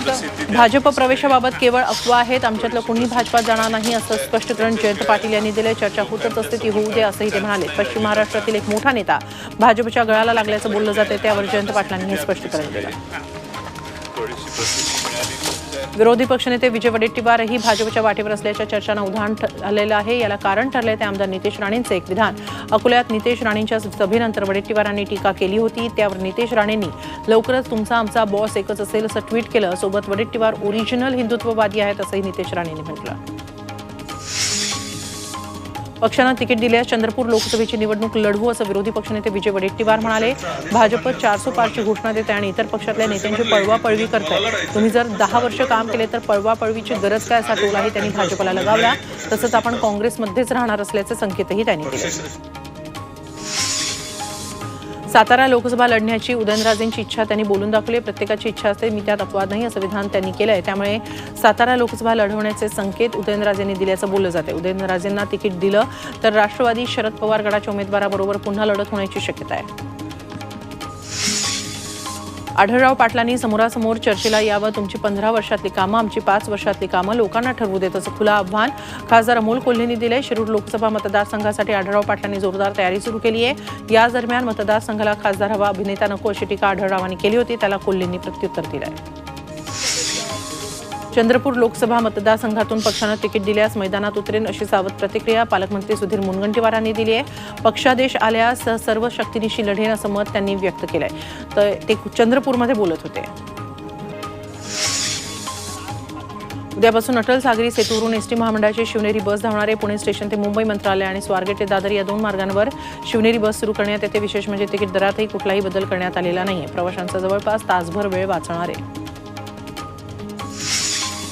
भाजप प्रवेशाबाबत केवळ अफवा आहेत. आमच्यातलं कोणी भाजपात जाणार नाही असं स्पष्टीकरण जयंत पाटील यांनी दिले चर्चा होतच असते ती होऊ दे असंही ते म्हणाले. पश्चिम महाराष्ट्रातील एक मोठा नेता भाजपच्या गळाला लागल्याचं बोललं जाते त्यावर जयंत पाटलांनी हे स्पष्टीकरण दिलं विरोधी पक्षनेते विजय वडेट्टीवारही भाजपच्या वाटेवर असल्याच्या चर्चांना उदाहरण ठ- झालेलं आहे. याला कारण ठरले ते आमदार नितेश राणेंचे एक विधान अकोल्यात नितेश राणेंच्या सभेनंतर वडेट्टीवारांनी टीका केली होती. त्यावर नितेश राणेंनी लवकरच तुमचा आमचा बॉस एकच असेल असं ट्विट केलं. सोबत वडेट्टीवार ओरिजिनल हिंदुत्ववादी आहेत असंही नितेश राणेंनी म्हटलं. पक्षानं तिकीट दिल्यास चंद्रपूर लोकसभेची निवडणूक लढवू असं विरोधी पक्षनेते विजय वडेट्टीवार म्हणाले. भाजप चारसो पारची घोषणा देते आणि इतर पक्षातल्या नेत्यांची पळवापळवी करताय. तुम्ही जर दहा वर्ष काम केले तर पळवापळवीची गरज काय असा टोलाही त्यांनी भाजपला लगावला. तसंच आपण काँग्रेसमध्येच राहणार असल्याचे संकेतही त्यांनी दिले सातारा लोकसभा लढण्याची उदयनराजेंची इच्छा त्यांनी बोलून दाखवली प्रत्येकाची इच्छा असते मी त्यात अपवाद नाही असं विधान त्यांनी केलंय त्यामुळे सातारा लोकसभा लढवण्याचे संकेत उदयनराजेंनी दिल्याचं बोललं जाते उदयनराजेंना तिकीट दिलं तर राष्ट्रवादी शरद पवार गडाच्या उमेदवाराबरोबर पुन्हा लढत होण्याची शक्यता आहे. आढळराव पाटलांनी समोरासमोर चर्चेला यावं. तुमची पंधरा वर्षातली कामं आमची पाच वर्षातली कामं लोकांना ठरवू देत असं खुलं आव्हान खासदार अमोल कोल्हेंनी दिले शिरूर लोकसभा मतदारसंघासाठी आढळराव पाटलांनी जोरदार तयारी सुरू केली आहे. या दरम्यान मतदारसंघाला खासदार हवा अभिनेता नको अशी टीका आढळरावांनी केली होती. त्याला कोल्हेंनी प्रत्युत्तर दिलं आहे चंद्रपूर लोकसभा मतदारसंघातून पक्षानं तिकीट दिल्यास मैदानात उतरेन अशी सावध प्रतिक्रिया पालकमंत्री सुधीर मुनगंटीवारांनी दिली आहे. पक्षादेश आल्यास सर्व शक्तीनिशी लढेन असं मत त्यांनी व्यक्त केलंय. तर ते चंद्रपूरमध्ये बोलत होते. उद्यापासून अटल सागरी सेतूवरून एसटी महामंडळाची शिवनेरी बस धावणार आहे पुणे स्टेशन ते मुंबई मंत्रालय आणि स्वारगेट ते दादर या दोन मार्गांवर शिवनेरी बस सुरू करण्यात येते. विशेष म्हणजे तिकीट दरातही कुठलाही बदल करण्यात आलेला नाही प्रवाशांचा जवळपास तासभर वेळ वाचणार. आहे